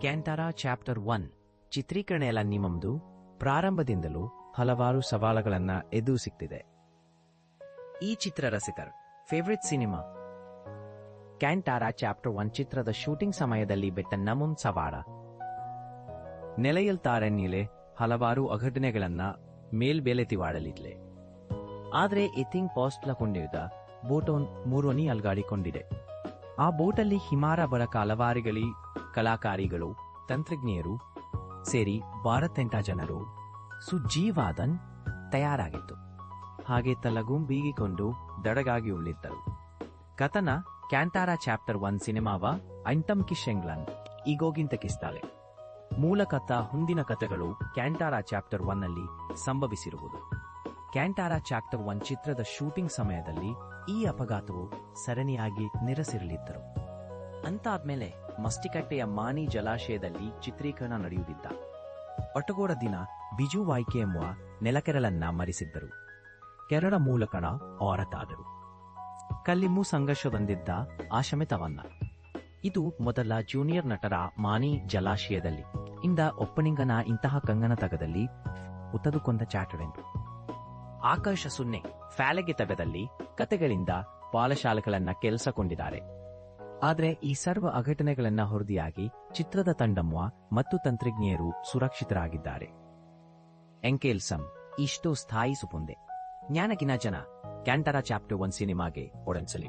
ಕ್ಯಾಂಟಾರಾ chapter one. ಚಿತ್ರೀಕರಣ ಎಲ್ಲ ನಿಮ್ಮದು. ಪ್ರಾರಂಭದಿಂದಲೂ ಹಲವಾರು ಸವಾಲುಗಳನ್ನ ಎದುರಿಸುತ್ತಿದೆ ಈ ಚಿತ್ರ ರಸಿಕರ್ favourite cinema Kantara chapter one ಚಿತ್ರದ ಶೂಟಿಂಗ್ ಸಮಯದಲ್ಲಿ ಬೆಟ್ಟ ನಮುನ್ ಸವಾಡ. ನೀಲೆ ಹಲವಾರು ಅಘಟನೆಗಳನ್ನ ಮೇಲ್ಬೇಲೆತಿವಾಡಲಿದ್ಲೆ ಆದ್ರೆ ಎಥಿಂಗ್ ಪಾಸ್ಟ್ಲ ಕೊಂಡಿದ್ದ ಬೋಟೋನ್ ಮೂರೋನಿ ಅಲ್ಗಾಡಿಕೊಂಡಿದೆ ಆ ಬೋಟಲ್ಲಿ ಹಿಮಾರ ಬರಕ ಹಲವಾರಿಗಳಿ ಕಲಾಕಾರಿಗಳು ತಂತ್ರಜ್ಞರು ಸೇರಿ ಭಾರತೆಂಟ ಜನರು ಸುಜೀವಾದನ್ ತಯಾರಾಗಿತ್ತು. ಹಾಗೆ ತಲಗುಂ ಬೀಗಿಕೊಂಡು ದಡಗಾಗಿ ಉಳಿದ್ದರು. ಕಥನ ಕ್ಯಾಂಟಾರಾ ಚಾಪ್ಟರ್ ಒನ್ ಸಿನಿಮಾವ ಅಂಟಮ್ ಕಿಶೆಂಗ್ಲನ್ ಈಗೋಗಿಂತಕಿಸ್ತಾಳೆ ಮೂಲ ಕಥಾ ಮುಂದಿನ ಕಥೆಗಳು ಕ್ಯಾಂಟಾರಾ ಚಾಪ್ಟರ್ ಒನ್ ಅಲ್ಲಿ ಸಂಭವಿಸಿರುವುದು. ಕ್ಯಾಂಟಾರಾ ಚಾಪ್ಟರ್ ಒನ್ ಚಿತ್ರದ ಶೂಟಿಂಗ್ ಸಮಯದಲ್ಲಿ ಈ ಅಪಘಾತವು ಸರಣಿಯಾಗಿ ನಿರಸಿರಲಿದ್ದರು. ಅಂತಾದ್ಮೇಲೆ ಮಸ್ತಿಕಟ್ಟೆಯ ಮಾನಿ ಜಲಾಶಯದಲ್ಲಿ ಚಿತ್ರೀಕರಣ ನಡೆಯುತ್ತಿದ್ದ. ಪಟಗೋಡ ದಿನ ಬಿಜು ವಾಯ್ಕೆ ಎಂಬ ನೆಲಕೆರಳನ್ನ ಮರಿಸಿದ್ದರು. ಕೆರಳ ಮೂಲಕಣ ಹೊರತಾದರು ಕಲ್ಲಿಮ್ಮು ಸಂಘರ್ಷದೊಂದಿದ್ದ ಆಶಮಿತವನ್ನ ಇದು ಮೊದಲ ಜೂನಿಯರ್ ನಟರ ಮಾನಿ ಜಲಾಶಯದಲ್ಲಿ, ಇಂದ ಒಪ್ಪನಿಂಗನ ಇಂತಹ ಕಂಗನ ತಗದಲ್ಲಿ ಉತ್ತದುಕೊಂದ ಚಾಟವೆಂದು ಆಕಾಶ ಸುನ್ನೆ, ಫ್ಯಾಲೆಗೆ ತಗದಲ್ಲಿ ಕತೆಗಳಿಂದ ಪಾಲಶಾಲೆಗಳನ್ನ ಕೆಲಸಕೊಂಡಿದ್ದಾರೆ ಆದ್ರೆ ಈ ಸರ್ವ ಅಘಟನೆಗಳನ್ನ ಹೊರದಿಯಾಗಿ ಚಿತ್ರದ ತಂಡಮ್ಮ ಮತ್ತು ತಂತ್ರಜ್ಞೆಯರು ಸುರಕ್ಷಿತರಾಗಿದ್ದಾರೆ. ಎಂಕೇಲ್ಸಮ್ ಇಷ್ಟು ಸ್ಥಾಯಿ ಸುಪುಂದೆ. ಜ್ಞಾನಕಿನ ಜನ ಕ್ಯಾಂಟರಾ ಚಾಪ್ಟರ್ ಒನ್ ಸಿನಿಮಾಗೆ ಒಡನ್ಸಲಿ